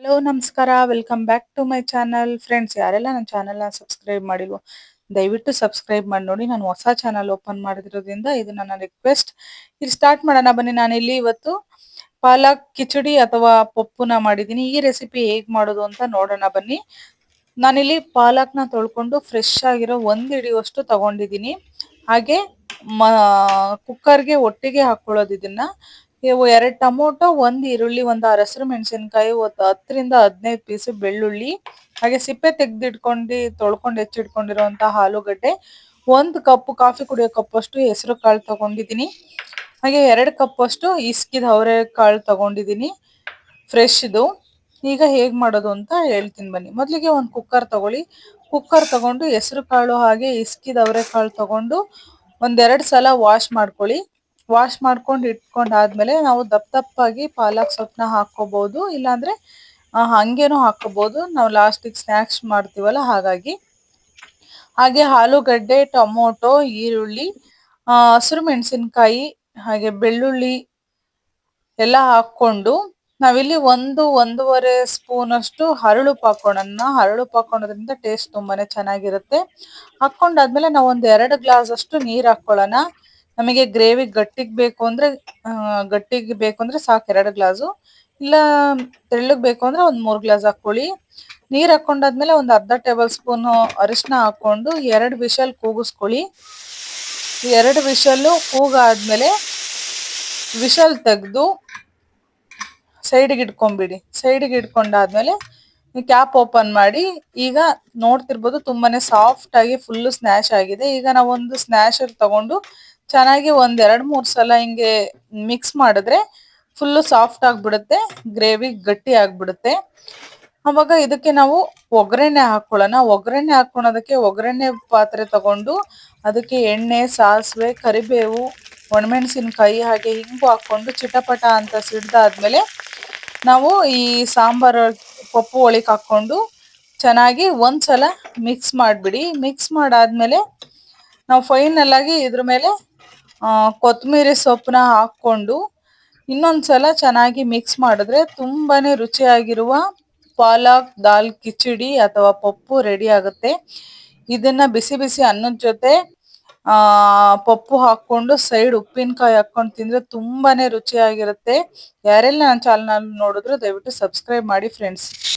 Hello ನಮಸ್ಕಾರ. Welcome back to my channel friends ಯಾರೆಲ್ಲ ನನ್ನ ಚಾನಲ್ನ ಸಬ್ಸ್ಕ್ರೈಬ್ ಮಾಡಿಲ್ವೋ, ದಯವಿಟ್ಟು ಸಬ್ಸ್ಕ್ರೈಬ್ ಮಾಡಿ ನೋಡಿ. ನಾನು ಹೊಸ ಚಾನಲ್ ಓಪನ್ ಮಾಡಿರೋದ್ರಿಂದ ಇದು ನನ್ನ ರಿಕ್ವೆಸ್ಟ್ ಇದು ಸ್ಟಾರ್ಟ್ ಮಾಡೋಣ. ಬನ್ನಿ, ನಾನಿಲ್ಲಿ ಇವತ್ತು ಪಾಲಕ್ ಕಿಚಡಿ ಅಥವಾ ಪಪ್ಪುನ ಮಾಡಿದ್ದೀನಿ. ಈ ರೆಸಿಪಿ ಹೇಗೆ ಮಾಡೋದು ಅಂತ ನೋಡೋಣ. ಬನ್ನಿ. ನಾನಿಲ್ಲಿ ಪಾಲಕ್ನ ತೊಳ್ಕೊಂಡು ಫ್ರೆಶ್ ಆಗಿರೋ ಒಂದು ಹಿಡಿಯುವಷ್ಟು ತಗೊಂಡಿದ್ದೀನಿ. ಹಾಗೆ, ಮ ಕುಕ್ಕರ್ಗೆ ಒಟ್ಟಿಗೆ ಹಾಕೊಳ್ಳೋದು ಇದನ್ನ. ಇವು ಎರಡು ಟೊಮೊಟೊ, ಒಂದು ಈರುಳ್ಳಿ, ಒಂದು ಆರು ಹಸಿರು ಮೆಣಸಿನಕಾಯಿ, ಒಂದು ಹತ್ತರಿಂದ ಹದಿನೈದು ಪೀಸ್ ಬೆಳ್ಳುಳ್ಳಿ, ಹಾಗೆ ಸಿಪ್ಪೆ ತೆಗೆದಿಟ್ಕೊಂಡು, ತೊಳ್ಕೊಂಡು, ಹೆಚ್ಚಿಟ್ಕೊಂಡಿರುವಂತಹ ಆಲೂಗಡ್ಡೆ. ಒಂದು ಕಪ್ ಕಾಫಿ ಕುಡಿಯೋ ಕಪ್ ಅಷ್ಟು ಹೆಸರು ಕಾಳು ತಗೊಂಡಿದ್ದೀನಿ. ಹಾಗೆ ಎರಡು ಕಪ್ ಅಷ್ಟು ಇಸ್ಕಿದ ಅವರೆ ಕಾಳು ತಗೊಂಡಿದ್ದೀನಿ. ಫ್ರೆಶ್ ಇದು. ಈಗ ಹೇಗೆ ಮಾಡೋದು ಅಂತ ಹೇಳ್ತೀನಿ ಬನ್ನಿ. ಮೊದಲಿಗೆ ಒಂದು ಕುಕ್ಕರ್ ತಗೊಳ್ಳಿ. ಕುಕ್ಕರ್ ತಗೊಂಡು ಹೆಸರು ಕಾಳು ಹಾಗೆ ಇಸ್ಕಿದ ಅವರೆಕಾಳು ತಗೊಂಡು ಒಂದೆರಡು ಸಲ ವಾಶ್ ಮಾಡ್ಕೊಳ್ಳಿ. ವಾಶ್ ಮಾಡ್ಕೊಂಡು ಇಟ್ಕೊಂಡಾದ್ಮೇಲೆ ನಾವು ದಪ್ಪ ದಪ್ಪಾಗಿ ಪಾಲಕ್ ಸೊಪ್ಪನ್ನ ಹಾಕೋಬಹುದು ಇಲ್ಲಾಂದ್ರೆ ಹಂಗೇನು ಹಾಕೋಬಹುದು ನಾವು ಲಾಸ್ಟಿಗೆ ಸ್ನ್ಯಾಕ್ಸ್ ಮಾಡ್ತೀವಲ್ಲ, ಹಾಗಾಗಿ. ಹಾಗೆ ಆಲೂಗಡ್ಡೆ, ಟೊಮೊಟೊ, ಈರುಳ್ಳಿ ಹಸಿರು ಮೆಣಸಿನಕಾಯಿ, ಹಾಗೆ ಬೆಳ್ಳುಳ್ಳಿ ಎಲ್ಲ ಹಾಕೊಂಡು ನಾವಿಲ್ಲಿ ಒಂದು, ಒಂದೂವರೆ ಸ್ಪೂನ್ ಅಷ್ಟು ಹರಳು ಹಾಕೋಣ ಹರಳು ಪಾಕೋಣದ್ರಿಂದ ಟೇಸ್ಟ್ ತುಂಬಾನೇ ಚೆನ್ನಾಗಿರುತ್ತೆ. ಹಾಕೊಂಡಾದ್ಮೇಲೆ ನಾವು ಒಂದ್ ಎರಡು ಗ್ಲಾಸ್ ಅಷ್ಟು ನೀರು ಹಾಕೊಳ್ಳೋಣ ನಮಗೆ ಗ್ರೇವಿ ಗಟ್ಟಿಗ್ ಬೇಕು ಅಂದ್ರೆ ಆ, ಗಟ್ಟಿಗೆ ಬೇಕು ಅಂದ್ರೆ ಸಾಕು ಎರಡು ಗ್ಲಾಸು. ಇಲ್ಲ ತೆಳ್ಳಗ್ ಬೇಕು ಅಂದ್ರೆ ಒಂದ್ ಮೂರ್ ಗ್ಲಾಸ್ ಹಾಕೊಳ್ಳಿ ನೀರ್ ಹಾಕೊಂಡಾದ್ಮೇಲೆ ಒಂದ್ ಅರ್ಧ ಟೇಬಲ್ ಸ್ಪೂನ್ ಅರಿಶಿನ ಹಾಕೊಂಡು ಎರಡು ವಿಷಲ್ ಕೂಗಿಸ್ಕೊಳ್ಳಿ. ಎರಡು ವಿಷಲ್ಲು ಕೂಗಾದ್ಮೇಲೆ ವಿಷಲ್ ತೆಗೆದು ಸೈಡ್ಗೆ ಇಟ್ಕೊಂಡ್ಬಿಡಿ. ಸೈಡ್ಗೆ ಇಟ್ಕೊಂಡಾದ್ಮೇಲೆ ಕ್ಯಾಪ್ ಓಪನ್ ಮಾಡಿ ಈಗ ನೋಡ್ತಿರ್ಬೋದು ತುಂಬಾನೇ ಸಾಫ್ಟ್ ಆಗಿ ಫುಲ್ ಸ್ನ್ಯಾಶ್ ಆಗಿದೆ. ಈಗ ನಾವೊಂದು ಸ್ನ್ಯಾಶರ್ ತಗೊಂಡು ಚೆನ್ನಾಗಿ ಒಂದ್ ಎರಡ್ ಮೂರ್ ಸಲ ಹಿಂಗೆ ಮಿಕ್ಸ್ ಮಾಡಿದ್ರೆ ಫುಲ್ ಸಾಫ್ಟ್ ಆಗ್ಬಿಡುತ್ತೆ ಗ್ರೇವಿ ಗಟ್ಟಿ ಆಗ್ಬಿಡುತ್ತೆ. ಅವಾಗ ಇದಕ್ಕೆ ನಾವು ಒಗ್ಗರಣೆ ಹಾಕೊಳ್ಳೋಣ. ಒಗ್ಗರಣೆ ಹಾಕೊಳ್ಳೋದಕ್ಕೆ ಒಗ್ಗರಣೆ ಪಾತ್ರೆ ತಗೊಂಡು ಅದಕ್ಕೆ ಎಣ್ಣೆ, ಸಾಸಿವೆ, ಕರಿಬೇವು, ಒಣಮೆಣಸಿನಕಾಯಿ ಹಾಗೆ ಹಿಂಗು ಹಾಕೊಂಡು ಚಿಟಪಟ ಅಂತ ಸಿಡ್ದಾದ್ಮೇಲೆ ನಾವು ಈ ಸಾಂಬಾರ್ ಪಪ್ಪು ಒಳಗೆ ಹಾಕೊಂಡು ಚೆನ್ನಾಗಿ ಒಂದ್ಸಲ ಮಿಕ್ಸ್ ಮಾಡಿಬಿಡಿ. ಮಿಕ್ಸ್ ಮಾಡಾದ್ಮೇಲೆ ನಾವು ಫೈನಲ್ ಆಗಿ ಇದ್ರ ಮೇಲೆ ಕೊತ್ತಂಬರಿ ಸೊಪ್ಪನ್ನ ಇನ್ನೊಂದು ಇನ್ನೊಂದ್ಸಲ ಚೆನ್ನಾಗಿ ಮಿಕ್ಸ್ ಮಾಡಿದ್ರೆ ತುಂಬಾನೇ ರುಚಿಯಾಗಿರುವ ಪಾಲಕ್, ದಾಲ್, ಕಿಚಡಿ ಅಥವಾ ಪಪ್ಪು ರೆಡಿ ಆಗುತ್ತೆ. ಇದನ್ನ ಬಿಸಿ ಬಿಸಿ ಅನ್ನದ ಜೊತೆ ಆ, ಪಪ್ಪು ಹಾಕೊಂಡು ಸೈಡ್ ಉಪ್ಪಿನಕಾಯಿ ಹಾಕೊಂಡು ತಿಂದ್ರೆ ತುಂಬಾನೇ ರುಚಿಯಾಗಿರುತ್ತೆ. ಯಾರೆಲ್ಲ ನನ್ನ ಚಾನೆಲ್ ನೋಡಿದ್ರು ದಯವಿಟ್ಟು ಸಬ್ಸ್ಕ್ರೈಬ್ ಮಾಡಿ ಫ್ರೆಂಡ್ಸ್